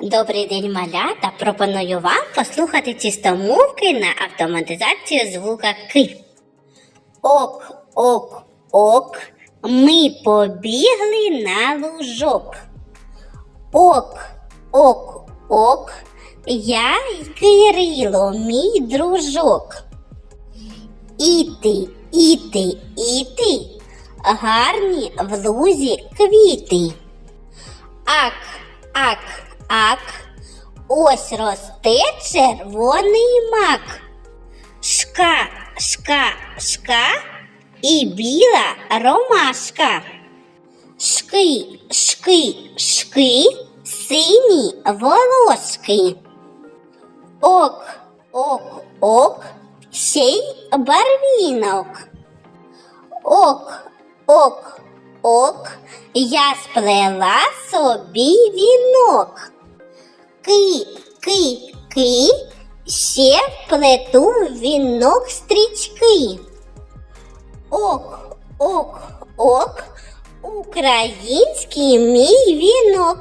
Добрий день, малята! Пропоную вам послухати чистомовки на автоматизацію звука К. Ок, ок, ок. Ми побігли на лужок. Ок, ок, ок. Я й Кирило, мій дружок. Іти, іти, іти. Гарні в лузі квіти. Ак, ак, ак. Ось росте червоний мак. Шка, шка, шка і біла ромашка. Шки, шки, шки, сині волошки. Ок, ок, ок, ще й барвінок. Ок, ок, ок, я сплела собі вінок. Ки, ки, ще плету вінок стрічки. Ок, ок, ок, український мій вінок.